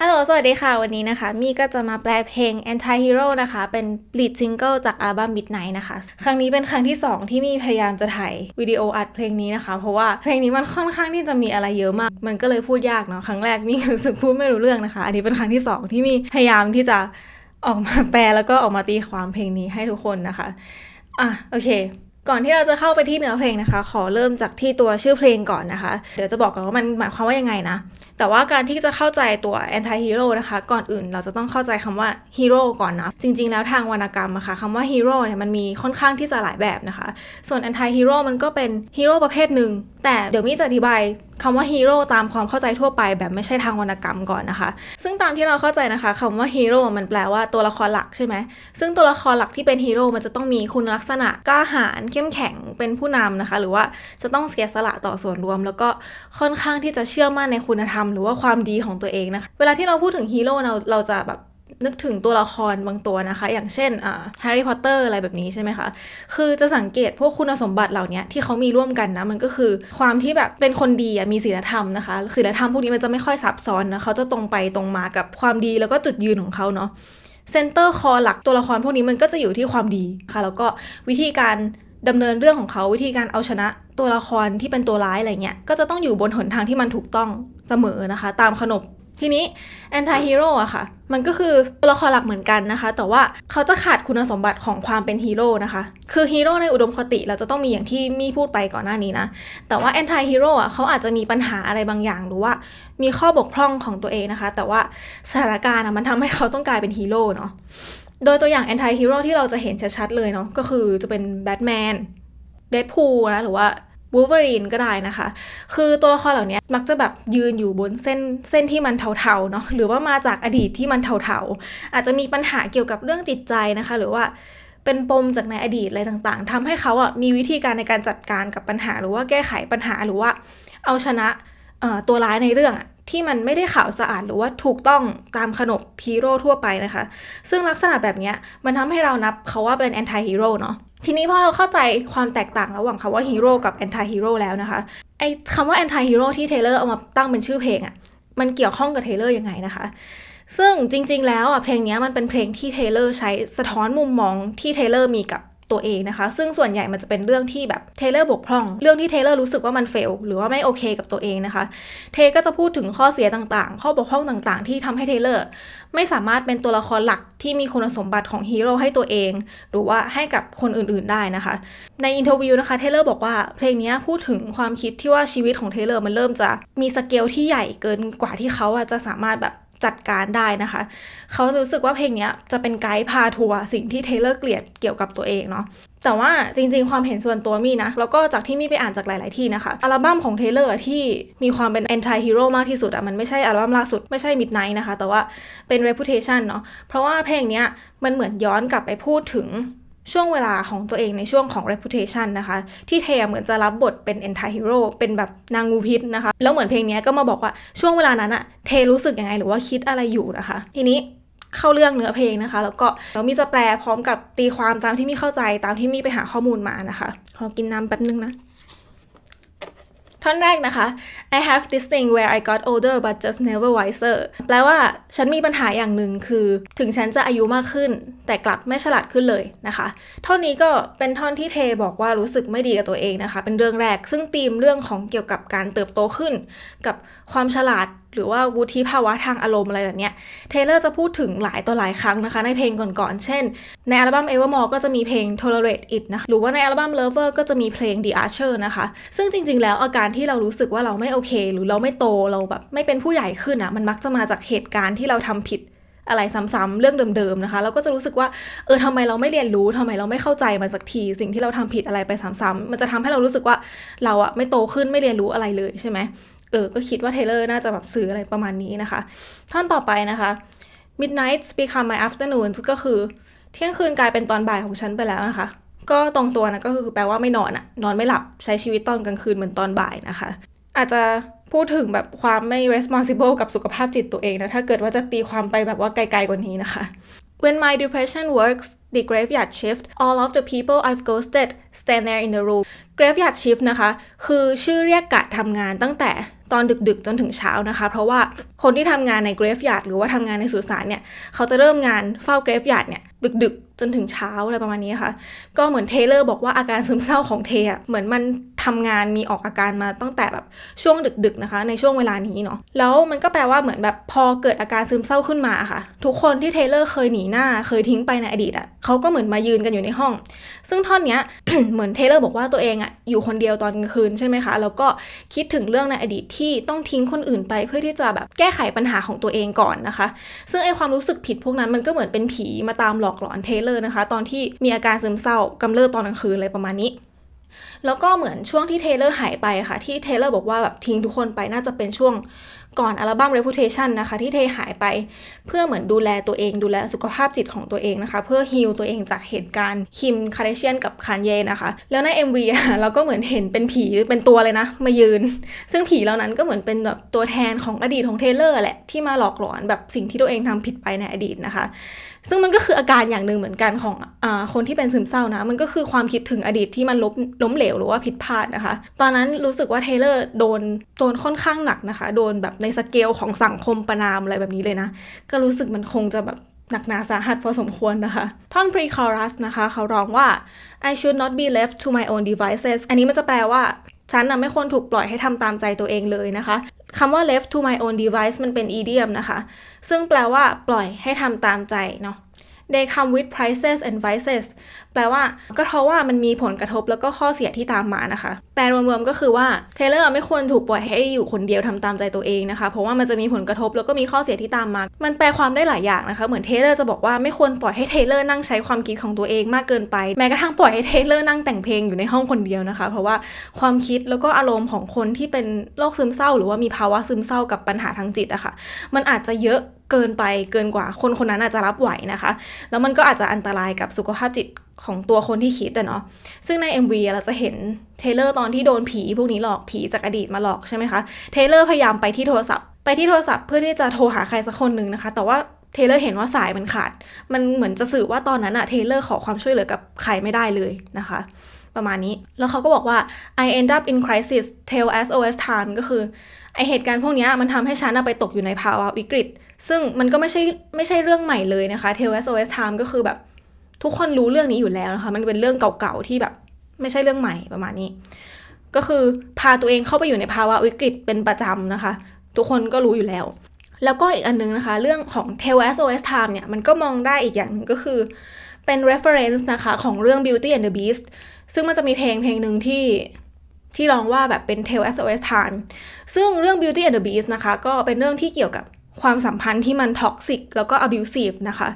ฮัลโหล สวัสดีค่ะ วันนี้นะคะ มี่ก็จะมาแปลเพลง Anti Hero นะคะ เป็น lead single จากอัลบั้ม Midnight นะคะ ครั้งนี้เป็นครั้งที่ 2 ที่มี่พยายามจะถ่ายวิดีโออัดเพลงนี้นะคะ เพราะว่าเพลงนี้มันค่อนข้างที่จะมีอะไรเยอะมาก มันก็เลยพูดยากเนาะ ครั้งแรกมี่รู้สึกพูดไม่รู้เรื่องนะคะ อันนี้เป็นครั้งที่ 2 ที่มี่พยายามที่จะออกมาแปลแล้วก็ออกมาตีความเพลงนี้ให้ทุกคนนะคะ อะ โอเคก่อนที่เราจะเข้าไปที่เนื้อเพลงนะคะ ขอเริ่มจากที่ตัวชื่อเพลงก่อนนะคะ เดี๋ยวจะบอกก่อนว่ามันหมายความว่ายังไงนะ แต่ว่าการที่จะเข้าใจตัว anti hero นะคะ ก่อนอื่นเราจะต้องเข้าใจคำว่าฮีโร่ก่อนนะ จริง ๆ แล้วทางวรรณกรรมอะคะ่ะคำว่าฮีโร่เนี่ยมันมีค่อนข้างที่จะหลายแบบนะคะ ส่วน anti hero มันก็เป็นฮีโร่ประเภทหนึ่งแต่เดี๋ยวมี่จะอธิบายคำว่าฮีโร่ตามความเข้าใจทั่วไปแบบไม่ใช่ทางวรรณกรรมก่อนนะคะ ซึ่งตามที่เราเข้าใจนะคะคำว่าฮีโร่มันแปลว่าตัวละครหลักใช่ไหม ซึ่งตัวละครหลักที่เป็นฮีโร่มันจะต้องมีคุณลักษณะกล้าหาญเข้มแข็งเป็นผู้นำนะคะ หรือว่าจะต้องเสียสละต่อส่วนรวม แล้วก็ค่อนข้างที่จะเชื่อมั่นในคุณธรรม หรือว่าความดีของตัวเองนะคะ เวลาที่เราพูดถึงฮีโร่เราเราจะแบบ นึกถึงตัวละครบางตัวนะคะ อย่างเช่นอ่าแฮร์รี่พอตเตอร์อะไรแบบนี้ใช่ไหมคะ คือจะสังเกตพวกคุณสมบัติเหล่านี้ที่เขามีร่วมกันนะ มันก็คือความที่แบบเป็นคนดีมีศีลธรรมนะคะศีลธรรมพวกนี้มันจะไม่ค่อยซับซ้อนนะเขาจะตรงไปตรงมากับความดีแล้วก็จุดยืนของเขาเนาะเซนเตอร์คอหลักตัวละครพวกนี้มันก็จะอยู่ที่ความดีค่ะ แล้วก็วิธีการดำเนินเรื่องของเขาวิธีการเอาชนะตัวละครที่เป็นตัวร้ายอะไรเงี้ยก็จะต้องอยู่บนหนทางที่มันถูกต้องเสมอนะคะ ตามขนบ ทีนี้แอนตี้ฮีโร่อะค่ะ มันก็คือตัวละครหลักเหมือนกันนะคะ แต่ว่าเขาจะขาดคุณสมบัติของความเป็นฮีโร่นะคะ คือฮีโร่ในอุดมคติเราจะต้องมีอย่างที่มี่พูดไปก่อนหน้านี้นะ แต่ว่าแอนตี้ฮีโร่อะเขาอาจจะมีปัญหาอะไรบางอย่าง หรือว่ามีข้อบกพร่องของตัวเองนะคะ แต่ว่าสถานการณ์อะมันทำให้เขาต้องกลายเป็นฮีโร่เนาะ โดยตัวอย่างแอนตี้ฮีโร่ที่เราจะเห็นชัดๆเลยเนาะ ก็คือจะเป็นแบทแมน เดดพูลนะ หรือว่า วูเวอรีนก็ได้นะคะ คือตัวละครเหล่านี้มักจะแบบยืนอยู่บนเส้นเส้นที่มันเทาๆเนาะ หรือว่ามาจากอดีตที่มันเทาๆ อาจจะมีปัญหาเกี่ยวกับเรื่องจิตใจนะคะ หรือว่าเป็นปมจากในอดีตอะไรต่างๆทำให้เขาอะมีวิธีการในการจัดการกับปัญหา หรือว่าแก้ไขปัญหาหรือว่าเอาชนะตัวร้ายในเรื่องที่มันไม่ได้ขาวสะอาดหรือว่าถูกต้องตามขนบฮีโร่ทั่วไปนะคะ ซึ่งลักษณะแบบนี้มันทำให้เรานับเขาว่าเป็นแอนตี้ฮีโร่เนาะ ทีนี้พอเราเข้าใจความแตกต่างระหว่างคำว่าฮีโร่กับแอนตี้ฮีโร่แล้วนะคะไอ้คำว่าแอนตี้ฮีโร่ที่เทเลอร์เอามาตั้งเป็นชื่อเพลงอะ่ะมันเกี่ยวข้องกับเทเลอร์ยังไงนะคะ ซึ่งจริงๆแล้วอะเพลงนี้มันเป็นเพลงที่เทเลอร์ใช้สะท้อนมุมมองที่เทเลอร์มีกับ ตัวเองนะคะ ซึ่งส่วนใหญ่มันจะเป็นเรื่องที่แบบเทเลอร์บกพร่อง เรื่องที่เทเลอร์รู้สึกว่ามันเฟลหรือว่าไม่โอเคกับตัวเองนะคะ เทก็จะพูดถึงข้อเสียต่างๆ ข้อบกพร่องต่างๆ ที่ทำให้เทเลอร์ไม่สามารถเป็นตัวละครหลักที่มีคุณสมบัติของฮีโร่ให้ตัวเอง หรือว่าให้กับคนอื่นๆได้นะคะ ในอินเทอร์วิวนะคะเทเลอร์บอกว่าเพลงนี้พูดถึงความคิดที่ว่าชีวิตของเทเลอร์มันเริ่มจะมีสเกลที่ใหญ่เกินกว่าที่เขาจะสามารถแบบ จัดการได้นะคะ เขารู้สึกว่าเพลงนี้จะเป็นไกด์พาทัวร์สิ่งที่เทเลอร์เกลียดเกี่ยวกับตัวเองเนาะแต่ว่าจริงๆ ความเห็นส่วนตัวมี่นะ แล้วก็จากที่มี่ไปอ่านจากหลาย ๆ ที่นะคะ อัลบั้มของเทเลอร์ที่มีความเป็น anti hero มากที่สุดอะมันไม่ใช่อัลบั้มล่าสุดไม่ใช่ midnight นะคะ แต่ว่าเป็น reputation เนาะเพราะว่าเพลงนี้มันเหมือนย้อนกลับไปพูดถึง ช่วงเวลาของตัวเองในช่วงของ reputation นะคะ ที่เทเหมือนจะรับบทเป็น anti hero เป็นแบบนางงูพิษนะคะ แล้วเหมือนเพลงนี้ก็มาบอกว่าช่วงเวลานั้นอะเทรู้สึกยังไงหรือว่าคิดอะไรอยู่นะคะ ทีนี้เข้าเรื่องเนื้อเพลงนะคะ แล้วก็เรามีจะแปลพร้อมกับตีความตามที่มีเข้าใจตามที่มีไปหาข้อมูลมานะคะ ขอกินน้ำแป๊บนึงนะ ท่อนแรกนะคะ I have this thing where I got older but just never wiser แปลว่าฉันมีปัญหาอย่างหนึ่งคือ ถึงฉันจะอายุมากขึ้น แต่กลับไม่ฉลาดขึ้นเลยนะคะ ท่อนนี้ก็เป็นท่อนที่เทบอกว่ารู้สึกไม่ดีกับตัวเองนะคะ เป็นเรื่องแรก ซึ่งธีมเรื่องของเกี่ยวกับการเติบโตขึ้น กับความฉลาด หรือว่าวุฒิภาวะทางอารมณ์อะไรแบบนี้เทเลอร์จะพูดถึงหลายต่อหลายครั้งนะคะ ในเพลงก่อนๆ เช่น ในอัลบั้ม Evermore ก็จะมีเพลง Tolerate It นะคะหรือว่าในอัลบั้ม Lover ก็จะมีเพลง The Archer นะคะ ซึ่งจริงๆ แล้วอาการที่เรารู้สึกว่าเราไม่โอเค หรือเราไม่โตเราแบบไม่เป็นผู้ใหญ่ขึ้นอะ่ะมันมักจะมาจากเหตุการณ์ที่เราทำผิดอะไรซ้ำๆเรื่องเดิมๆนะคะ เราก็จะรู้สึกว่าเออทำไมเราไม่เรียนรู้ทำไมเราไม่เข้าใจมันสักที สิ่งที่เราทำผิดอะไรไปซ้ำๆมันจะทำให้เรารู้สึกว่าเราอะไม่โตขึ้นไม่เรียนรู้อะไรเลยใช่ไหม เออ ก็คิดว่าเทเลอร์น่าจะแบบสื่ออะไรประมาณนี้นะคะ ท่อนต่อไปนะคะ midnight become my afternoon ก็คือเที่ยงคืนกลายเป็นตอนบ่ายของฉันไปแล้วนะคะ ก็ตรงตัวนะก็คือแปลว่าไม่นอนอะนอนไม่หลับใช้ชีวิตตอนกลางคืนเหมือนตอนบ่ายนะคะ อาจจะพูดถึงแบบความไม่ responsible กับสุขภาพจิตตัวเองนะ ถ้าเกิดว่าจะตีความไปแบบว่าไกลๆกว่านี้นะคะ when my depression works the graveyard shift all of the people I've ghosted stand there in the room graveyard shift นะคะ คือชื่อเรียกกะทำงานตั้งแต่ตอนดึกๆ จนถึงเช้านะคะ เพราะว่าคนที่ทำงานใน graveyard หรือว่าทำงานในสุสานเนี่ย เขาจะเริ่มงานเฝ้า graveyard เนี่ย ดึกๆ จนถึงเช้าอะไรประมาณนี้ค่ะ ก็เหมือนเทเลอร์บอกว่าอาการซึมเศร้าของเทอะเหมือนมันทำงานมีออกอาการมาตั้งแต่แบบช่วงดึกๆนะคะ ในช่วงเวลานี้เนาะแล้วมันก็แปลว่าเหมือนแบบพอเกิดอาการซึมเศร้าขึ้นมาค่ะ ทุกคนที่เทเลอร์เคยหนีหน้าเคยทิ้งไปในอดีตอะเขาก็เหมือนมายืนกันอยู่ในห้อง ซึ่งท่อนเนี้ยเหมือนเทเลอร์บอกว่าตัวเองอะอยู่คนเดียวตอนกลางคืนใช่ไหมคะแล้วก็คิดถึงเรื่องในอดีตที่ต้องทิ้งคนอื่นไป เพื่อที่จะแบบแก้ไขปัญหาของตัวเองก่อนนะคะ ซึ่งไอความรู้สึกผิดพวกนั้นมันก็เหมือนเป็นผีมาตามหลอกหลอนเทเลอร์นะคะ ตอนที่มีอาการซึมเศร้ากำเริบตอนกลางคืนอะไรประมาณนี้แล้วก็เหมือนช่วงที่เทเลอร์หายไปค่ะ ที่เทเลอร์บอกว่าแบบทิ้งทุกคนไปน่าจะเป็นช่วง ก่อนอัลบั้ม Reputation นะคะ ที่เทหายไป เพื่อเหมือนดูแลตัวเอง ดูแลสุขภาพจิตของตัวเองนะคะ เพื่อฮิลตัวเองจากเหตุการณ์คิมคาร์เดเชียนกับคานเยนะคะ แล้วใน MV อะเราก็เหมือนเห็นเป็นผีเป็นตัวเลยนะ มายืน ซึ่งผีเหล่านั้นก็เหมือนเป็นแบบตัวแทนของอดีตของเทเลอร์แหละที่มาหลอกหลอนแบบสิ่งที่ตัวเองทำผิดไปในอดีตนะคะ ซึ่งมันก็คืออาการอย่างหนึ่งเหมือนกันของอคนที่เป็นซึมเศร้านะ มันก็คือความคิดถึงอดีตที่มันล้มล้มเหลวหรือว่าผิดพลาดนะคะ ตอนนั้นรู้สึกว่าเทเลอร์โดนโดนค่อนข้างหนักนะคะ โดนแบบในสเกลของสังคมประนามอะไรแบบนี้เลยนะ ก็รู้สึกมันคงจะแบบหนักหนาสาหัสพอสมควรนะคะ ท่อน pre-chorus นะคะ เขาร้องว่า I should not be left to my own devices อันนี้มันจะแปลว่า ฉันนะไม่ควรถูกปล่อยให้ทำตามใจตัวเองเลยนะคะคำว่า left to my own device มันเป็น idiom นะคะ ซึ่งแปลว่าปล่อยให้ทำตามใจเนาะ they come with prices and vices แปลว่าก็เพราะว่ามันมีผลกระทบแล้วก็ข้อเสียที่ตามมานะคะ แปลรวมๆก็คือว่าเทเลอร์ไม่ควรถูกปล่อยให้อยู่คนเดียวทำตามใจตัวเองนะคะ เพราะว่ามันจะมีผลกระทบแล้วก็มีข้อเสียที่ตามมา มันแปลความได้หลายอย่างนะคะ เหมือนเทเลอร์จะบอกว่าไม่ควรปล่อยให้เทเลอร์นั่งใช้ความคิดของตัวเองมากเกินไป แม้กระทั่งปล่อยให้เทเลอร์นั่งแต่งเพลงอยู่ในห้องคนเดียวนะคะ เพราะว่าความคิดแล้วก็อารมณ์ของคนที่เป็นโรคซึมเศร้า หรือว่ามีภาวะซึมเศร้ากับปัญหาทางจิตอะคะ่ะ มันอาจจะเยอะ เกินไปเกินกว่า คนคนนั้นอาจจะรับไหวนะคะ แล้วมันก็อาจจะอันตรายกับสุขภาพจิตของตัวคนที่คิดอะเนาะซึ่งใน MV เราจะเห็นเทเลอร์ตอนที่โดนผีพวกนี้หลอกผีจากอดีตมาหลอกใช่ไหมคะเทเลอร์พยายามไปที่โทรศัพท์ ไปที่โทรศัพท์เพื่อที่จะโทรหาใครสักคนหนึ่งนะคะ แต่ว่าเทเลอร์เห็นว่าสายมันขาด มันเหมือนจะสื่อว่าตอนนั้นอะเทเลอร์ขอความช่วยเหลือกับใครไม่ได้เลยนะคะ ประมาณนี้ แล้วเขาก็บอกว่า I end up in crisis tell SOS time ก็คือไอเหตุการณ์พวกนี้มันทำให้ฉันไปตกอยู่ในภาวะวิกฤต ซึ่งมันก็ไม่ใช่ไม่ใช่เรื่องใหม่เลยนะคะ tell SOS time ก็คือแบบทุกคนรู้เรื่องนี้อยู่แล้วนะคะ มันเป็นเรื่องเก่าๆ ที่แบบไม่ใช่เรื่องใหม่ประมาณนี้ ก็คือพาตัวเองเข้าไปอยู่ในภาวะวิกฤตเป็นประจำนะคะ ทุกคนก็รู้อยู่แล้ว แล้วก็อีกอันนึงนะคะ เรื่องของ tell SOS time เนี่ย มันก็มองได้อีกอย่างนึงก็คือเป็น reference นะคะ ของเรื่อง Beauty and the Beast ซึ่งมันจะมีเพลงเพลงหนึ่งที่ที่ร้องว่าแบบเป็น tell SOS time ซึ่งเรื่อง Beauty and the Beast นะคะ ก็เป็นเรื่องที่เกี่ยวกับ ความสัมพันธ์ที่มันท็อกซิกแล้วก็ abusive นะคะ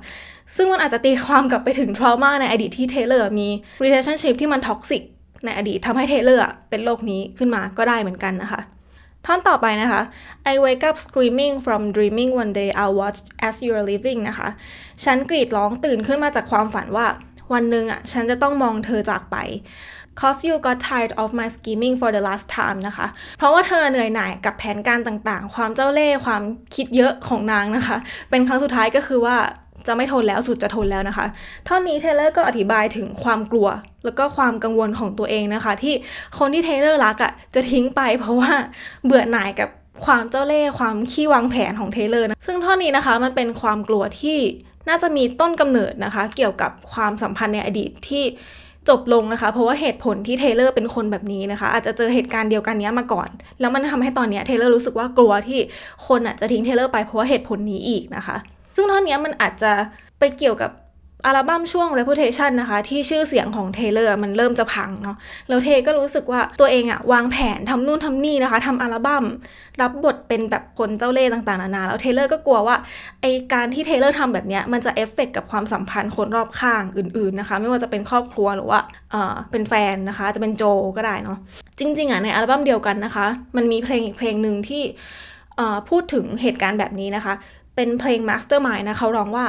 ซึ่งมันอาจจะตีความกลับไปถึง trauma ในอดีตที่เทเลอร์มี relationship ที่มันท็อกซิกในอดีตทำให้เทเลอร์เป็นโรคนี้ขึ้นมาก็ได้เหมือนกันนะคะ ท่อนต่อไปนะคะ I wake up screaming from dreaming one day I'll watch as you're leaving นะคะ ฉันกรีดร้องตื่นขึ้นมาจากความฝันว่า วันหนึ่งอะฉันจะต้องมองเธอจากไป cause you got tired of my scheming for the last time นะคะ เพราะว่าเธอเหนื่อยหน่ายกับแผนการต่างๆ ความเจ้าเล่ห์ความคิดเยอะของนางนะคะ เป็นครั้งสุดท้ายก็คือว่าจะไม่ทนแล้วสุดจะทนแล้วนะคะ ท่อนนี้เทเลอร์ก็อธิบายถึงความกลัว แล้วก็ความกังวลของตัวเองนะคะ ที่คนที่เทเลอร์รักอะ่ะจะทิ้งไปเพราะว่าเบื่อหน่ายกับความเจ้าเล่ห์ความขี้วางแผนของเทเลอร์นะซึ่งท่อนนี้นะคะมันเป็นความกลัวที่น่าจะมีต้นกำเนิดนะคะ เกี่ยวกับความสัมพันธ์ในอดีตที่ จบลงนะคะ เพราะว่าเหตุผลที่เทเลอร์เป็นคนแบบนี้นะคะ อาจจะเจอเหตุการณ์เดียวกันนี้มาก่อน แล้วมันทำให้ตอนนี้เทเลอร์รู้สึกว่ากลัวที่คนอะจะทิ้งเทเลอร์ไปเพราะว่าเหตุผลนี้อีกนะคะ ซึ่งท่อนนี้มันอาจจะไปเกี่ยวกับ อัลบั้มช่วง Reputation นะคะ ที่ชื่อเสียงของเทเลอร์มันเริ่มจะพังเนาะแล้วเทก็รู้สึกว่าตัวเองอะวางแผนทำนู่นทำนี่นะคะทำอัลบั้มรับบทเป็นแบบคนเจ้าเล่ห์ต่างๆนานาแล้วเทเลอร์ก็กลัวว่าไอการที่เทเลอร์ทำแบบเนี้ยมันจะเอฟเฟกกับความสัมพันธ์คนรอบข้างอื่นๆนะคะ ไม่ว่าจะเป็นครอบครัวหรือว่าเออเป็นแฟนนะคะ จะเป็นโจก็ได้เนาะจริงๆอะในอัลบั้มเดียวกันนะคะ มันมีเพลงอีกเพลงหนึ่งที่พูดถึงเหตุการณ์แบบนี้นะคะ เป็นเพลง Mastermind นะเขาร้องว่า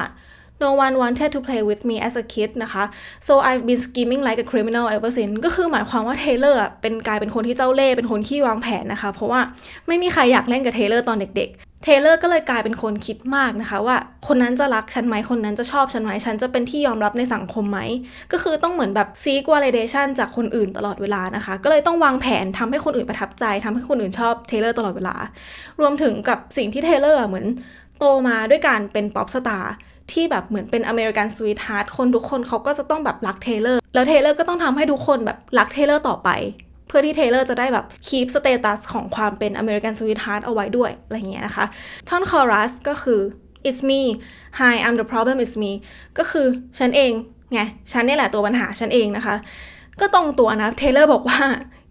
No one wanted to play with me as a kid นะคะ so I've been scheming like a criminal ever since ก็คือหมายความว่าเทเลอร์เป็นกลายเป็นคนที่เจ้าเล่ห์เป็นคนขี้วางแผนนะคะ เพราะว่าไม่มีใครอยากเล่นกับเทเลอร์ตอนเด็กเทเลอร์ก็เลยกลายเป็นคนคิดมากนะคะว่าคนนั้นจะรักฉันไหมคนนั้นจะชอบฉันไหมฉันจะเป็นที่ยอมรับในสังคมไหม ก็คือต้องเหมือนแบบซีกวาเลเดชันจากคนอื่นตลอดเวลานะคะ ก็เลยต้องวางแผนทำให้คนอื่นประทับใจทำให้คนอื่นชอบเทเลอร์ตลอดเวลา รวมถึงกับสิ่งที่เทเลอร์เหมือนโตมาด้วยการเป็นป๊อปสตาร์ ที่แบบเหมือนเป็นอเมริกันสวีทฮาร์ดคนทุกคนเขาก็จะต้องแบบรักเทเลอร์ แล้วเทเลอร์ก็ต้องทำให้ทุกคนแบบรักเทเลอร์ต่อไป เพื่อที่เทเลอร์จะได้แบบคีปสเตตัสของความเป็นอเมริกันสวีทฮาร์ดเอาไว้ด้วยอะไรเงี้ยนะคะท่อนคอรัสก็คือ it's me hi I'm the problem it's me ก็คือฉันเองไงฉันนี่แหละตัวปัญหาฉันเองนะคะ ก็ตรงตัวนะเทเลอร์บอกว่า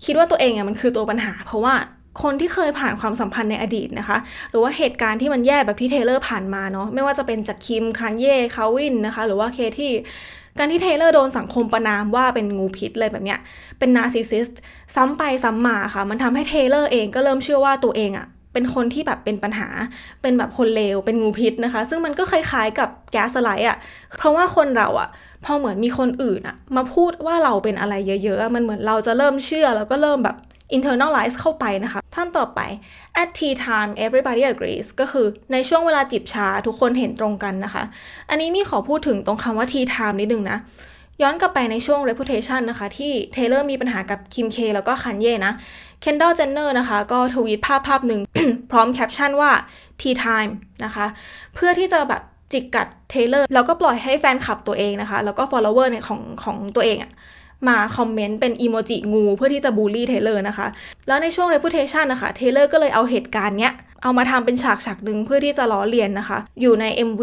คิดว่าตัวเองอะมันคือตัวปัญหา เพราะว่า คนที่เคยผ่านความสัมพันธ์ในอดีตนะคะ หรือว่าเหตุการณ์ที่มันแย่แบบที่เทเลอร์ผ่านมาเนาะไม่ว่าจะเป็นจากคิมคานเย่คาวินนะคะ หรือว่าเคที่การที่เทเลอร์โดนสังคมประนามว่าเป็นงูพิษเลยแบบเนี้ยเป็นนาร์ซิสซิสต์ซ้ำไปซ้ำมาค่ะ มันทำให้เทเลอร์เองก็เริ่มเชื่อว่าตัวเองอะเป็นคนที่แบบเป็นปัญหา เป็นแบบคนเลว เป็นงูพิษนะคะ ซึ่งมันก็คล้ายๆกับแก๊สไลด์อะ เพราะว่าคนเราอะ พอเหมือนมีคนอื่นอะมาพูดว่าเราเป็นอะไรเยอะๆ มันเหมือนเราจะเริ่มเชื่อแล้วก็เริ่มแบบ internalize เข้าไปนะคะท่านต่อไป at tea time everybody agrees ก็คือในช่วงเวลาจิบชาทุกคนเห็นตรงกันนะคะ อันนี้มีขอพูดถึงตรงคำว่า tea time นิดนึงนะ ย้อนกลับไปในช่วง reputation นะคะ ที่เทเลอร์มีปัญหากับคิมเคแล้วก็คันเย่นะเคนด l ลเจนเนอร์นะคะ ก็ทวีตภาพภาพหนึ่ง พร้อมแคปชั่นว่า tea time นะคะ เพื่อที่จะแบบจิกกัดเทเลอร์แล้วก็ปล่อยให้แฟนคลับตัวเองนะคะ แล้วก็ follower เนี่ยของของตัวเองอะ มาคอมเมนต์เป็นอีโมจิงูเพื่อที่จะบูลลี่เทเลอร์นะคะ แล้วในช่วง reputation นะคะเทเลอร์ก็เลยเอาเหตุการณ์เนี้ยเอามาทำเป็นฉากฉากหนึ่งเพื่อที่จะล้อเลียนนะคะ อยู่ใน MV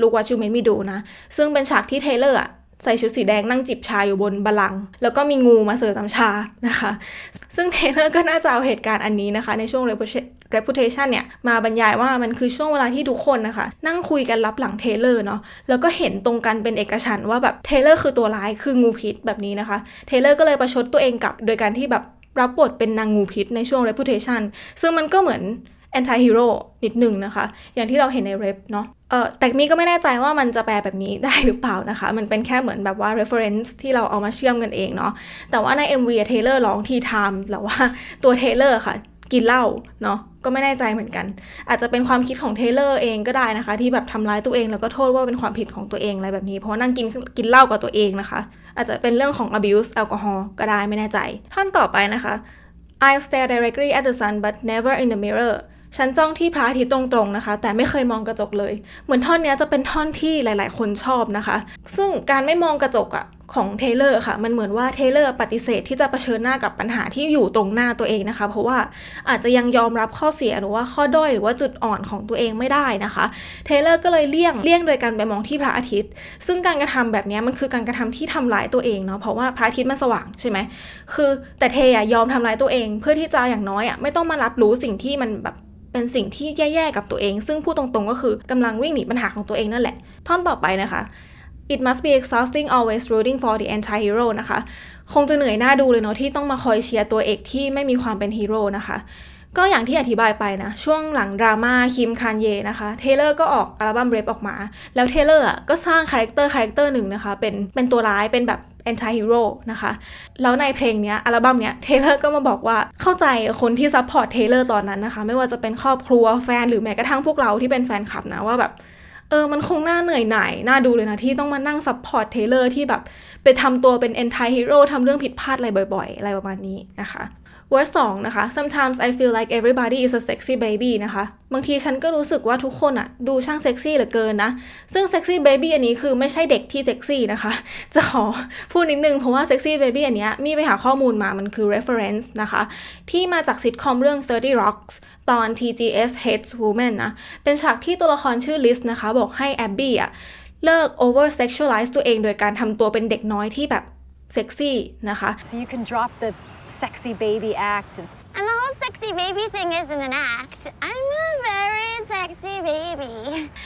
Look What You Made Me Do นะ ซึ่งเป็นฉากที่เทเลอร์ใส่ชุดสีแดงนั่งจิบชาอยู่บนบัลลังก์แล้วก็มีงูมาเสิร์ฟน้ำชานะคะ ซึ่งเทเลอร์ก็น่าจะเอาเหตุการณ์อันนี้นะคะ ในช่วง reputation เนี่ยมาบรรยายว่ามันคือช่วงเวลาที่ทุกคนนะคะ นั่งคุยกันรับหลังเทเลอร์เนาะแล้วก็เห็นตรงกันเป็นเอกฉันท์ว่าแบบเทเลอร์คือตัวร้ายคืองูพิษแบบนี้นะคะเทเลอร์ก็เลยประชดตัวเองกับโดยการที่แบบรับบทเป็นนางงูพิษในช่วง reputation ซึ่งมันก็เหมือน anti hero นิดหนึ่งนะคะ อย่างที่เราเห็นในเรปเนาะเออแต่มีก็ไม่แน่ใจว่ามันจะแปลแบบนี้ได้หรือเปล่านะคะ มันเป็นแค่เหมือนแบบว่า reference ที่เราเอามาเชื่อมกันเองเนาะแต่ว่าใน MV เทเลอร์ร้องทีไทม์แต่ว่าตัวเทเลอร์ค่ะ กินเหล้าเนาะ ก็ไม่แน่ใจเหมือนกัน อาจจะเป็นความคิดของเทเลอร์เองก็ได้นะคะ ที่แบบทำร้ายตัวเองแล้วก็โทษว่าเป็นความผิดของตัวเองอะไรแบบนี้ เพราะนั่งกินกินเหล้ากับตัวเองนะคะ อาจจะเป็นเรื่องของ abuse แอลกอฮอล์ก็ได้ไม่แน่ใจ ท่านต่อไปนะคะ I stare directly at the sun but never in the mirror ฉันจ้องที่พระอาทิตย์ตรงๆนะคะ แต่ไม่เคยมองกระจกเลย เหมือนท่อนนี้จะเป็นท่อนที่หลาย ๆ คนชอบนะคะ ซึ่งการไม่มองกระจกอะของเทเลอร์ค่ะ มันเหมือนว่าเทเลอร์ปฏิเสธที่จะะเผชิญหน้ากับปัญหาที่อยู่ตรงหน้าตัวเองนะคะ เพราะว่าอาจจะยังยอมรับข้อเสียหรือว่าข้อด้อยหรือว่าจุดอ่อนของตัวเองไม่ได้นะคะเทเลอร์ก็เลยเลี่ยงเลี่ยงโดยการไปมองที่พระอาทิตย์ ซึ่งการกระทำแบบนี้มันคือการกระทำที่ทำร้ายตัวเองเนาะเพราะว่าพระอาทิตย์มันสว่างใช่ไหมคือแต่เทอะยอมทำร้ายตัวเอง เพื่อที่จะอย่างน้อยอะไม่ต้องมารับรู้สิ่งที่มันแบบ เป็นสิ่งที่แย่ๆกับตัวเอง ซึ่งพูดตรงๆ ก็คือกำลังวิ่งหนีปัญหาของตัวเองนั่นแหละ ท่อนต่อไปนะคะ It must be exhausting always rooting for the anti-hero นะคะ คงจะเหนื่อยหน้าดูเลยเนาะที่ต้องมาคอยเชียร์ตัวเอกที่ไม่มีความเป็นฮีโร่นะคะก็อย่างที่อธิบายไปนะ ช่วงหลังดราม่าคิมคานเยนะคะเทเลอร์ก็ออกอัลบั้มเรปออกมา แล้วเทเลอร์อะก็สร้างคาแรคเตอร์คาแรคเตอร์หนึ่งนะคะ เป็นเป็นตัวร้ายเป็นแบบ anti hero นะคะ แล้วในเพลงเนี้ยอัลบั้มเนี้ยเทเลอร์ก็มาบอกว่าเข้าใจคนที่ซัพพอร์ตเทเลอร์ตอนนั้นนะคะ ไม่ว่าจะเป็นครอบครัวแฟนหรือแม้กระทั่งพวกเราที่เป็นแฟนคลับนะว่าแบบเออ มันคงน่าเหนื่อยหน่าย น่าดูเลยนะที่ต้องมานั่งซัพพอร์ตเทเลอร์ที่แบบ ไปทำตัวเป็น anti hero ทำเรื่องผิดพลาดอะไรบ่อย ๆ อะไรประมาณนี้นะคะ verse 2นะคะ sometimes I feel like everybody is a sexy baby นะคะ บางทีฉันก็รู้สึกว่าทุกคนอะดูช่างเซ็กซี่เหลือเกินนะ ซึ่ง sexy baby อันนี้คือไม่ใช่เด็กที่เซ็กซี่นะคะ จะขอพูดนิดนึง เพราะว่า sexy baby อันเนี้ยมีไปหาข้อมูลมามันคือ reference นะคะ ที่มาจากซิทคอมเรื่อง 30 Rocks ตอน TGS Hates Women นะ เป็นฉากที่ตัวละครชื่อลิสนะคะ บอกให้แอบบี้อะเลิก over sexualize ตัวเองโดยการทำตัวเป็นเด็กน้อยที่แบบ เซ็กซี่นะคะ So you can drop the sexy baby act and And the whole sexy baby thing isn't an act. I'm a very sexy baby.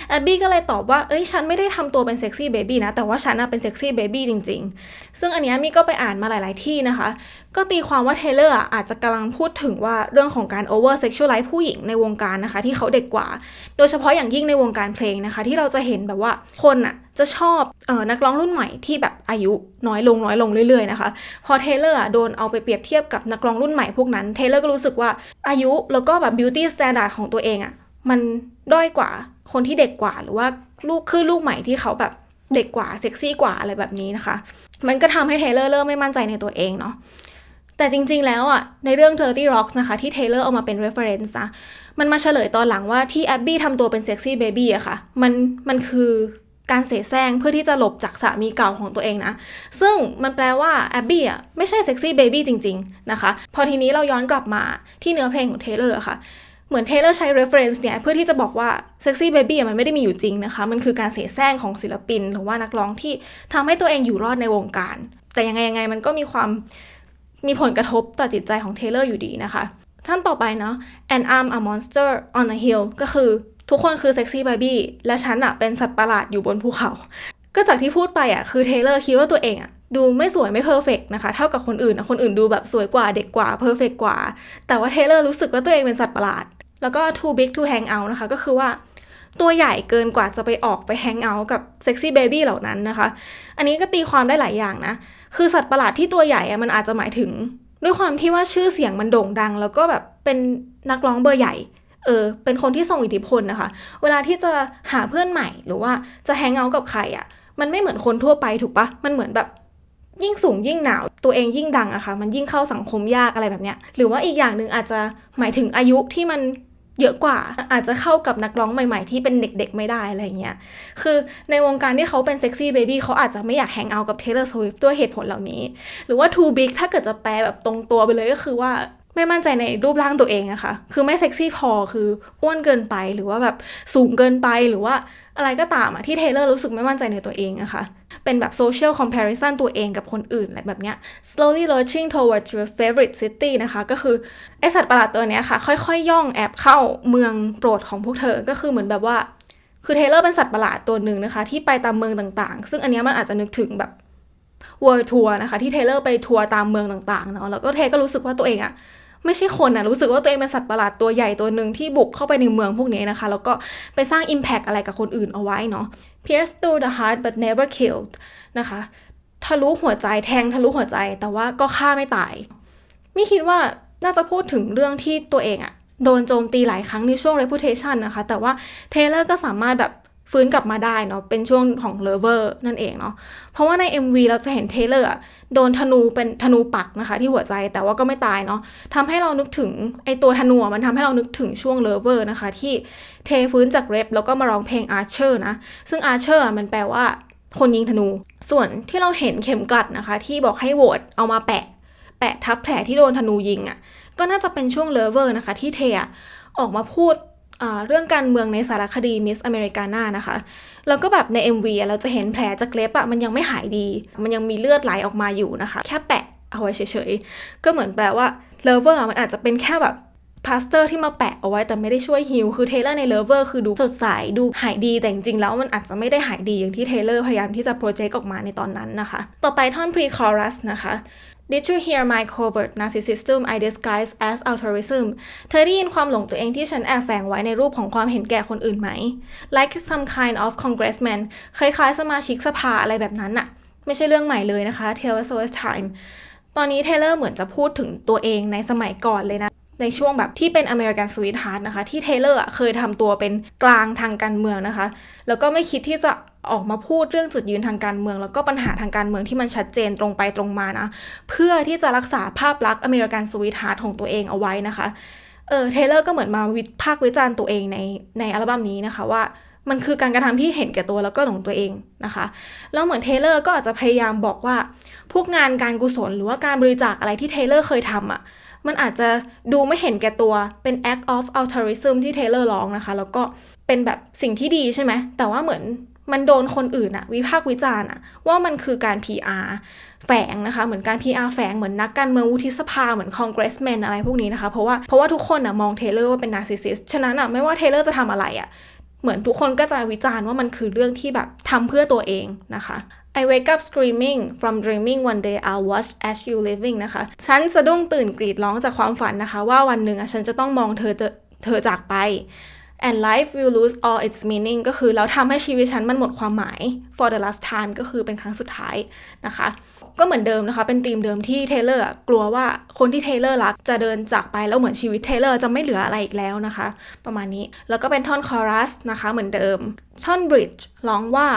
แอบบี้ก็เลยตอบว่า เอ้ย ฉันไม่ได้ทำตัวเป็นเซ็กซี่เบบี้นะ แต่ว่าฉันน่ะเป็นเซ็กซี่เบบี้จริง ๆ ซึ่งอันเนี้ยมี่ก็ไปอ่านมาหลาย ๆ ที่นะคะ ก็ตีความว่าเทเลอร์อะอาจจะกำลังพูดถึงว่าเรื่องของการโอเวอร์เซ็กชวลไลซ์ผู้หญิงในวงการนะคะ ที่เขาเด็กกว่า โดยเฉพาะอย่างยิ่งในวงการเพลงนะคะ ที่เราจะเห็นแบบว่าคนอะจะชอบออนักร้องรุ่นใหม่ที่แบบอายุน้อยลงน้อยลงเรื่อยๆนะคะ พอเทเลอร์โดนเอาไปเปรียบเทียบกับนักร้องรุ่นใหม่พวกนั้นเทเลอร์ก็รู้สึกว่าอายุแล้วก็แบบบิวตี้สแตนดาร์ดของตัวเองอะมันด้อยกว่าคนที่เด็กกว่าหรือว่าลูกคือลูกใหม่ที่เขาแบบเด็กกว่าเซ็กซี่กว่าอะไรแบบนี้นะคะ มันก็ทำให้เทเลอร์เริ่มไม่มั่นใจในตัวเองเนาะแต่จริงๆ แล้วอะในเรื่อง 30 Rocks นะคะ ที่เทเลอร์เอามาเป็น reference นะ มันมาเฉลยตอนหลังว่าที่แอบบี้ทำตัวเป็นเซ็กซี่เบบี้อะค่ะ มันมันคือ การเสแสร้งเพื่อที่จะหลบจากสามีเก่าของตัวเองนะ ซึ่งมันแปลว่าแอบบี้อะไม่ใช่เซ็กซี่เบบี้จริง ๆ นะคะ พอทีนี้เราย้อนกลับมาที่เนื้อเพลงของเทเลอร์ค่ะเหมือนเทเลอร์ใช้ reference เนี่ย เพื่อที่จะบอกว่า sexy baby มันไม่ได้มีอยู่จริงนะคะ มันคือการเสแสร้งของศิลปิน หรือว่านักร้องที่ทำให้ตัวเองอยู่รอดในวงการ แต่ยังไงยังไงมันก็มีความมีผลกระทบต่อจิตใจของเทเลอร์อยู่ดีนะคะ ท่านต่อไปเนาะ and I'm a monster on a hill ก็คือ ทุกคนคือ sexy baby และฉันอะเป็นสัตว์ประหลาดอยู่บนภูเขา ก็จากที่พูดไปอะคือเทเลอร์คิดว่าตัวเองอะดูไม่สวยไม่เพอร์เฟกนะคะ เท่ากับคนอื่นอะคนอื่นดูแบบสวยกว่าเด็กกว่าเพอร์เฟกกว่า แต่ว่าเทเลอร์รู้สึกว่าตัวเองเป็นสัตว์ประหลาด แล้วก็ too big to hang out นะคะ ก็คือว่าตัวใหญ่เกินกว่าจะไปออกไปแฮงเอาท์กับเซ็กซี่เบบี้เหล่านั้นนะคะ อันนี้ก็ตีความได้หลายอย่างนะ คือสัตว์ประหลาดที่ตัวใหญ่อะมันอาจจะหมายถึง ด้วยความที่ว่าชื่อเสียงมันโด่งดัง แล้วก็แบบเป็นนักร้องเบอร์ใหญ่ เออเป็นคนที่ทรงอิทธิพลนะคะ เวลาที่จะหาเพื่อนใหม่หรือว่าจะแฮงเอาท์กับใครอะ่ะ มันไม่เหมือนคนทั่วไปถูกปะมันเหมือนแบบยิ่งสูงยิ่งหนาวตัวเองยิ่งดังอะค่ะ มันยิ่งเข้าสังคมยากอะไรแบบเนี้ย หรือว่าอีกอย่างหนึ่งอาจจะหมายถึงอายุที่มันเยอะกว่าอาจจะเข้ากับนักร้องใหม่ๆ ที่เป็นเด็กๆไม่ได้อะไรเงี้ย คือในวงการที่เขาเป็นเซ็กซี่เบบี้เขาอาจจะไม่อยากแฮงเอากับ Taylor Swift ด้วยเหตุผลเหล่านี้ หรือว่า too big ถ้าเกิดจะแปลแบบตรงตัวไปเลยก็คือว่า ไม่มั่นใจในรูปร่างตัวเองอะคะ่ะ คือไม่เซ็กซี่พอ คืออ้วนเกินไป หรือว่าแบบสูงเกินไป หรือว่าอะไรก็ตามอะที่เทเลอร์รู้สึกไม่มั่นใจในตัวเองอะคะ่ะ เป็นแบบ social comparison ตัวเองกับคนอื่นอะไรแบบเนี้ย slowly lurching towards your favorite city นะคะ ก็คือไอสัตว์ประหลาดตัวเนี้ยค่ะ ค่อยๆย่องแอบเข้าเมืองโปรดของพวกเธอ ก็คือเหมือนแบบว่า คือเทเลอร์เป็นสัตว์ประหลาดตัวหนึ่งนะคะ ที่ไปตามเมืองต่างๆ ซึ่งอันเนี้ยมันอาจจะนึกถึงแบบ world tour นะคะที่เทเลอร์ไปทัวร์ตามเมืองต่างๆเนาะแล้วก็เทก็รู้สึกว่าตัวเองอะ ไม่ใช่คนนะรู้สึกว่าตัวเองเป็นสัตว์ประหลาดตัวใหญ่ตัวหนึ่งที่บุกเข้าไปในเมืองพวกนี้นะคะ แล้วก็ไปสร้าง Impact อะไรกับคนอื่นเอาไว้เนาะ pierce through the heart but never killed นะคะทะลุหัวใจแทงทะลุหัวใจแต่ว่าก็ฆ่าไม่ตายไม่คิดว่าน่าจะพูดถึงเรื่องที่ตัวเองอะโดนโจมตีหลายครั้งในช่วง reputation นะคะ แต่ว่าเทเลอร์ก็สามารถแบบ ฟื้นกลับมาได้เนาะเป็นช่วงของ lover นั่นเองเนาะเพราะว่าใน MV เราจะเห็นเทเลอร์โดนธนูเป็นธนูปักนะคะ ที่หัวใจแต่ว่าก็ไม่ตายเนาะทำให้เรานึกถึงไอตัวธนูมันทำให้เรานึกถึงช่วง lover นะคะ ที่เทฟื้นจากเรปแล้วก็มาร้องเพลง archer นะซึ่ง archer มันแปลว่าคนยิงธนู ส่วนที่เราเห็นเข็มกลัดนะคะ ที่บอกให้โหวตเอามาแปะ แปะทับแผลที่โดนธนูยิงอะ่ะก็น่าจะเป็นช่วงเลเวอร์นะคะ ที่เทออกมาพูด เรื่องการเมืองในสารคดีมิสอเมริกาน่านะคะ แล้วก็แบบใน MV เราจะเห็นแผลจากเล็บอะมันยังไม่หายดี มันยังมีเลือดไหลออกมาอยู่นะคะ แค่แปะเอาไว้เฉยๆ ก็เหมือนแปลว่าเลเวอร์มันอาจจะเป็นแค่แบบพลาสเตอร์ที่มาแปะเอาไว้แต่ไม่ได้ช่วยฮิลคือเทเลอร์ในเลเวอร์คือดูสดใสดูหายดีแต่จริงๆแล้วมันอาจจะไม่ได้หายดีอย่างที่เทเลอร์พยายามที่จะโปรเจกต์ออกมาในตอนนั้นนะคะ ต่อไปท่อน pre-chorus นะคะ Did you hear my covert narcissism I disguise as altruism เธอได้ยินความหลงตัวเองที่ฉันแอบแฝงไว้ในรูปของความเห็นแก่คนอื่นไหม Like some kind of congressman คล้ายๆ สมาชิกสภาอะไรแบบนั้นน่ะไม่ใช่เรื่องใหม่เลยนะคะ Tell us so time ตอนนี้เทเลอร์เหมือนจะพูดถึงตัวเองในสมัยก่อนเลยนะ ในช่วงแบบที่เป็น American Sweetheart นะคะ ที่เทเลอร์เคยทำตัวเป็นกลางทางการเมืองนะคะ แล้วก็ไม่คิดที่จะออกมาพูดเรื่องจุดยืนทางการเมือง แล้วก็ปัญหาทางการเมืองที่มันชัดเจนตรงไปตรงมานะ เพื่อที่จะรักษาภาพลักษณ์อเมริกันสวีทฮาร์ทของตัวเองเอาไว้นะคะเออเทเลอร์ก็เหมือนมาวิพากษ์วิจารณ์ตัวเองในในอัลบั้มนี้นะคะว่ามันคือการกระทำที่เห็นแก่ตัวแล้วก็หลงตัวเองนะคะ แล้วเหมือนเทเลอร์ก็อาจจะพยายามบอกว่า พวกงานการกุศลหรือว่าการบริจาคอะไรที่เทเลอร์เคยทำอะ่ะ มันอาจจะดูไม่เห็นแก่ตัวเป็น act of altruism ที่เทเลอร์ร้องนะคะ แล้วก็เป็นแบบสิ่งที่ดีใช่ไหม แต่ว่าเหมือนมันโดนคนอื่นอะวิพากษ์วิจารณ์อะว่ามันคือการ PR แฝงนะคะ เหมือนการ PR แฝงเหมือนนักการเมืองวุฒิสภาเหมือน congressman อะไรพวกนี้นะคะ เพราะว่าเพราะว่าทุกคนอะมองเทเลอร์ว่าเป็น narcissist ฉะนั้นอะไม่ว่าเทเลอร์จะทำอะไรอะ เหมือนทุกคนก็จะวิจารณ์ว่ามันคือเรื่องที่แบบทำเพื่อตัวเองนะคะ I wake up screaming from dreaming one day I'll watch as you living นะคะ ฉันสะดุ้งตื่นกรีดร้องจากความฝันนะคะ ว่าวันหนึ่งอะฉันจะต้องมองเธอเธอจากไป and life will lose all its meaning ก็คือแล้วทำให้ชีวิตฉันมันหมดความหมาย for the last time ก็คือเป็นครั้งสุดท้ายนะคะ ก็เหมือนเดิมนะคะ เป็นธีมเดิมที่เทเลอร์กลัวว่าคนที่เทเลอร์รักจะเดินจากไปแล้วเหมือนชีวิตเทเลอร์จะไม่เหลืออะไรอีกแล้วนะคะ ประมาณนี้แล้วก็เป็นท่อนคอรัสนะคะเหมือนเดิม ท่อนบริดจ์ร้องว่า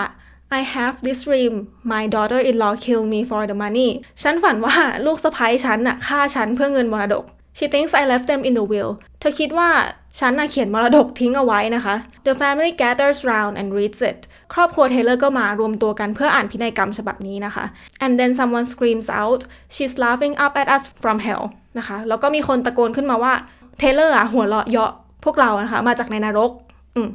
I have this dream my daughter-in-law kill me for the money ฉันฝันว่าลูกสะใภ้ฉันน่ะฆ่าฉันเพื่อเงินมรดก She thinks I left them in the will เธอคิดว่า ฉันน่ะเขียนมรดกทิ้งเอาไว้นะคะ The family gathers round and reads it ครอบครัวเทเลอร์ก็มารวมตัวกันเพื่ออ่านพินัยกรรมฉบับนี้นะคะ and then someone screams out she's laughing up at us from hell นะคะ แล้วก็มีคนตะโกนขึ้นมาว่าเทเลอร์อะหัวเราะเยาะพวกเรานะคะ มาจากในนรกอืม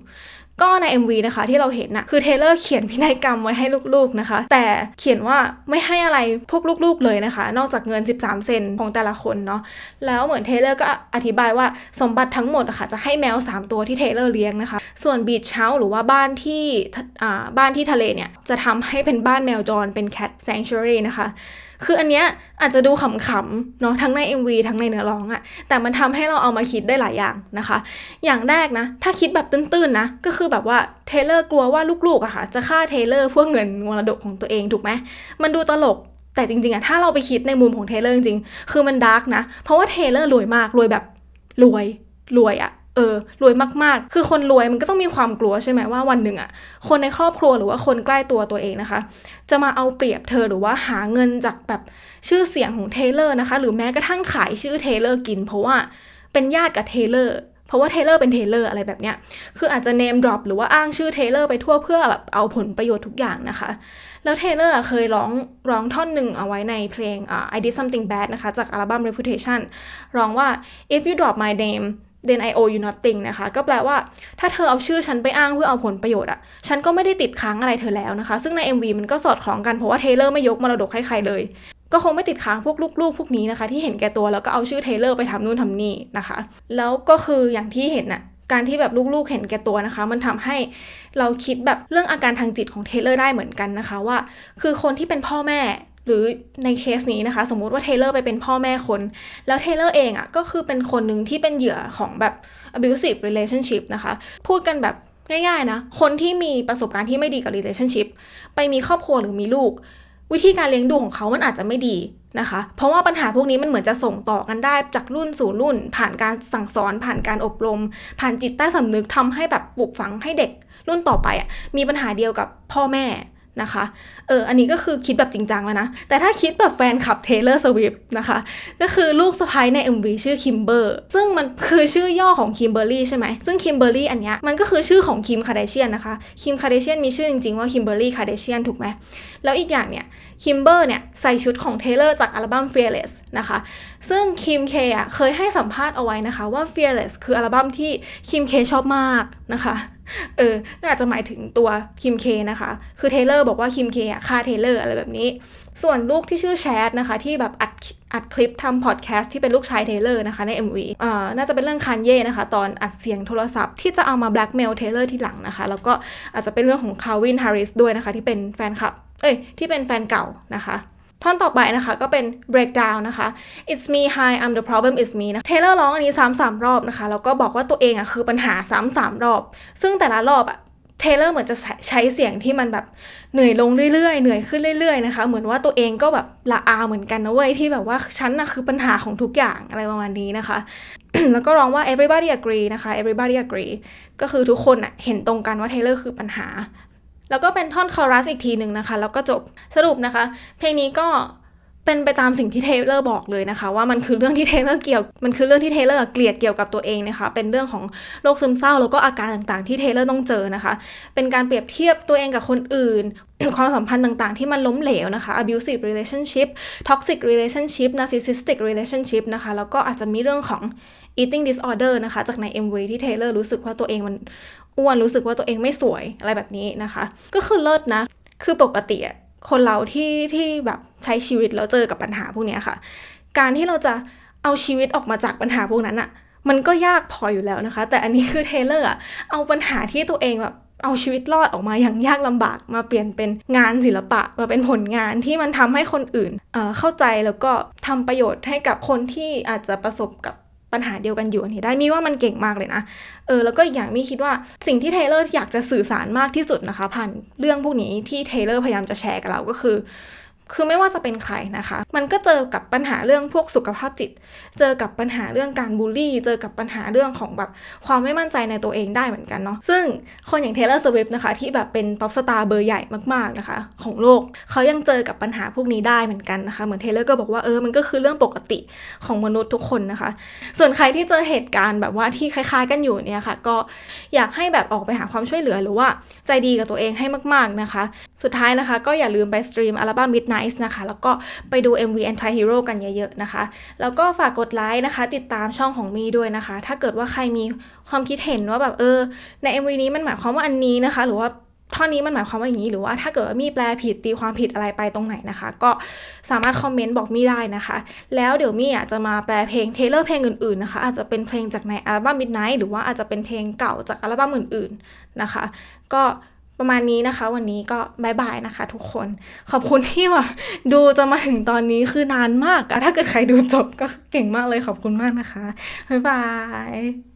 ก็ใน MV นะคะที่เราเห็นน่ะคือเทเลอร์เขียนพินัยกรรมไว้ให้ลูกๆนะคะ แต่เขียนว่าไม่ให้อะไรพวกลูกๆเลยนะคะ นอกจากเงิน 13 เซนของแต่ละคนเนาะแล้วเหมือนเทเลอร์ก็อธิบายว่าสมบัติทั้งหมดอะคะ่ะจะให้แมว 3 ตัวที่เทเลอร์เลี้ยงนะคะ ส่วนบีชเชาหรือว่าบ้านที่อ่าบ้านที่ทะเลเนี่ยจะทำให้เป็นบ้านแมวจรเป็น cat sanctuary นะคะ คืออันเนี้ยอาจจะดูขำๆเนาะทั้งใน MV ทั้งในเนื้อร้องอะแต่มันทำให้เราเอามาคิดได้หลายอย่างนะคะ อย่างแรกนะ ถ้าคิดแบบตื้นๆนะ ก็คือแบบว่าเทเลอร์กลัวว่าลูกๆอะค่ะ จะฆ่าเทเลอร์เพื่อเงินมรดกของตัวเองถูกไหมมันดูตลกแต่จริงๆอะถ้าเราไปคิดในมุมของเทเลอร์จริงๆคือมันดาร์กนะ เพราะว่าเทเลอร์รวยมากรวยแบบรวยรวยอะ เออรวยมากๆ คือคนรวยมันก็ต้องมีความกลัวใช่ไหมว่าวันหนึ่งอะคนในครอบครัวหรือว่าคนใกล้ตัวตัวเองนะคะ จะมาเอาเปรียบเธอหรือว่าหาเงินจากแบบชื่อเสียงของเทเลอร์นะคะ หรือแม้กระทั่งขายชื่อเทเลอร์กิน เพราะว่าเป็นญาติกับเทเลอร์เพราะว่าเทเลอร์เป็นเทเลอร์อะไรแบบเนี้ย คืออาจจะเนมดรอปหรือว่าอ้างชื่อเทเลอร์ไปทั่วเพื่อแบบเอาผลประโยชน์ทุกอย่างนะคะ แล้วเทเลอร์เคยร้องร้องท่อนหนึ่งเอาไว้ในเพลงอ่า I did something bad นะคะ จากอัลบั้ม Reputation ร้องว่า if you drop my name then I owe you nothing นะคะ ก็แปลว่าถ้าเธอเอาชื่อฉันไปอ้างเพื่อเอาผลประโยชน์อะฉันก็ไม่ได้ติดค้างอะไรเธอแล้วนะคะ ซึ่งใน MV มันก็สอดคล้องกันเพราะว่าเทเลอร์ไม่ยกมรดกให้ใครเลย ก็คงไม่ติดค้างพวกลูกๆ พวกนี้นะคะ ที่เห็นแก่ตัวแล้วก็เอาชื่อเทเลอร์ไปทำนู่นทำนี่นะคะ แล้วก็คืออย่างที่เห็นน่ะการที่แบบลูกๆเห็นแก่ตัวนะคะ มันทำให้เราคิดแบบเรื่องอาการทางจิตของเทเลอร์ได้เหมือนกันนะคะว่า คือคนที่เป็นพ่อแม่ หรือในเคสนี้นะคะ สมมุติว่าเทเลอร์ไปเป็นพ่อแม่คน แล้วเทเลอร์เองอะ่ะก็คือเป็นคนหนึ่งที่เป็นเหยื่อของแบบ abusive relationship นะคะ พูดกันแบบง่ายๆนะ คนที่มีประสบการณ์ที่ไม่ดีกับ relationship ไปมีครอบครัวหรือมีลูก วิธีการเลี้ยงดูของเขามันอาจจะไม่ดีนะคะ เพราะว่าปัญหาพวกนี้มันเหมือนจะส่งต่อกันได้จากรุ่นสู่รุ่น ผ่านการสั่งสอนผ่านการอบรม ผ่านจิตใต้สำนึกทำให้แบบปลูกฝังให้เด็กรุ่นต่อไปอะมีปัญหาเดียวกับพ่อแม่ นะคะ เออ อันนี้ก็คือคิดแบบจริงจังแล้วนะ แต่ถ้าคิดแบบแฟนคลับเทเลอร์สวิฟนะคะ ก็คือลูกสะพ้ายใน MV ชื่อคิมเบอร์ ซึ่งมันคือชื่อย่อของคิมเบอร์รี่ใช่ไหม ซึ่งคิมเบอร์รี่อันเนี้ยมันก็คือชื่อของคิมคาเดเชียนนะคะ คิมคาเดเชียนมีชื่อจริงๆว่าคิมเบอร์รี่คาเดเชียนถูกไหม แล้วอีกอย่างเนี่ย คิมเบอร์เนี่ยใส่ชุดของเทเลอร์จากอัลบั้ม Fearless นะคะ ซึ่งคิมเคอะเคยให้สัมภาษณ์เอาไว้นะคะว่า Fearless คืออัลบั้มที่คิมเคชอบมากนะคะ เออก็อาจจะหมายถึงตัวคิมเคนะคะ คือเทเลอร์บอกว่าคิมเคอะฆ่าเทเลอร์อะไรแบบนี้ ส่วนลูกที่ชื่อแชดนะคะ ที่แบบอัดอัดคลิปทำพอดแคสต์ที่เป็นลูกชายเทเลอร์นะคะใน MV อ่าน่าจะเป็นเรื่องคันเย่นะคะ ตอนอัดเสียงโทรศัพท์ที่จะเอามาแบล็กเมลเทเลอร์ที่หลังนะคะ แล้วก็อาจจะเป็นเรื่องของคาวินฮาริสด้วยนะคะ ที่เป็นแฟนคลับเอ้ยที่เป็นแฟนเก่านะคะ ท่อนต่อไปนะคะก็เป็น breakdown นะคะ it's me hi I'm the problem it's me นะเทเลอร์ร้องอันนี้ซ้ำสามรอบนะคะ แล้วก็บอกว่าตัวเองอะคือปัญหาซ้ำสามรอบ ซึ่งแต่ละรอบอะเทเลอร์เหมือนจะใช้เสียงที่มันแบบเหนื่อยลงเรื่อยๆ เหนื่อยขึ้นเรื่อยๆนะคะ เหมือนว่าตัวเองก็แบบละอาเหมือนกันนะเว้ยที่แบบว่าฉันน่ะคือปัญหาของทุกอย่างอะไรประมาณนี้นะคะ แล้วก็ร้องว่า everybody agree นะคะ everybody agree ก็คือทุกคนอะเห็นตรงกันว่าเทเลอร์คือปัญหา แล้วก็เป็นท่อนคอรัสอีกทีหนึ่งนะคะ แล้วก็จบสรุปนะคะ เพลงนี้ก็เป็นไปตามสิ่งที่เทเลอร์บอกเลยนะคะ ว่ามันคือเรื่องที่เทเลอร์เกี่ยวมันคือเรื่องที่เทเลอร์เกลียดเกี่ยวกับตัวเองนะคะ เป็นเรื่องของโรคซึมเศร้าแล้วก็อาการต่างๆที่เทเลอร์ต้องเจอนะคะ เป็นการเปรียบเทียบตัวเองกับคนอื่น ความสัมพันธ์ต่างๆที่มันล้มเหลวนะคะ abusive relationship toxic relationship narcissistic relationship นะคะ แล้วก็อาจจะมีเรื่องของ eating disorder นะคะ จากใน MV ที่เทเลอร์รู้สึกว่าตัวเองมัน อ้วนรู้สึกว่าตัวเองไม่สวยอะไรแบบนี้นะคะ ก็คือเลิศนะ คือปกติคนเราที่ที่แบบใช้ชีวิตแล้วเจอกับปัญหาพวกนี้ค่ะ การที่เราจะเอาชีวิตออกมาจากปัญหาพวกนั้นอะมันก็ยากพออยู่แล้วนะคะ แต่อันนี้คือเทเลอร์อะเอาปัญหาที่ตัวเองแบบเอาชีวิตรอดออกมาอย่างยากลำบากมาเปลี่ยนเป็นงานศิลปะมาเป็นผลงานที่มันทำให้คนอื่นเเข้าใจแล้วก็ทำประโยชน์ให้กับคนที่อาจจะประสบกับ ปัญหาเดียวกันอยู่อันนี้ได้มีว่ามันเก่งมากเลยนะเออแล้วก็อีกอย่างมีคิดว่าสิ่งที่เทเลอร์อยากจะสื่อสารมากที่สุดนะคะผ่านเรื่องพวกนี้ที่เทเลอร์พยายามจะแชร์กับเราก็คือ คือไม่ว่าจะเป็นใครนะคะ มันก็เจอกับปัญหาเรื่องพวกสุขภาพจิต เจอกับปัญหาเรื่องการบูลลี่ เจอกับปัญหาเรื่องของแบบความไม่มั่นใจในตัวเองได้เหมือนกันเนาะ ซึ่งคนอย่างเทเลอร์สวิฟนะคะ ที่แบบเป็นป๊อปสตาร์เบอร์ใหญ่มากๆนะคะ ของโลกเขายังเจอกับปัญหาพวกนี้ได้เหมือนกันนะคะ เหมือนเทเลอร์ก็บอกว่าเออ มันก็คือเรื่องปกติของมนุษย์ทุกคนนะคะ ส่วนใครที่เจอเหตุการณ์แบบว่าที่คล้าย ๆ กันอยู่เนี่ยค่ะ ก็อยากให้แบบออกไปหาความช่วยเหลือหรือว่าใจดีกับตัวเองให้มาก ๆนะคะ สุดท้ายนะคะ ก็อย่าลืมไปสตรีมอัลบั้ม Midnight นะคะ แล้วก็ไปดู MV Anti Hero กันเยอะๆนะคะ แล้วก็ฝากกดไลค์นะคะ ติดตามช่องของมีด้วยนะคะ ถ้าเกิดว่าใครมีความคิดเห็นว่าแบบเออ ใน MV นี้มันหมายความว่าอันนี้นะคะ หรือว่าท่อนนี้มันหมายความว่าอย่างนี้ หรือว่าถ้าเกิดว่ามีแปลผิดตีความผิดอะไรไปตรงไหนนะคะ ก็สามารถคอมเมนต์บอกมี่ได้นะคะ แล้วเดี๋ยวมี่อะจะมาแปลเพลงเทเลอร์เพลงอื่นๆนะคะ อาจจะเป็นเพลงจากในอัลบั้ม Midnight หรือว่าอาจจะเป็นเพลงเก่าจากอัลบั้มอื่นๆนะคะ ก็ ประมาณนี้นะคะ วันนี้ก็บายบายนะคะ ทุกคนขอบคุณที่แบบดูจะมาถึงตอนนี้คือนานมากอะถ้าเกิดใครดูจบก็เก่งมากเลยขอบคุณมากนะคะ บ๊ายบาย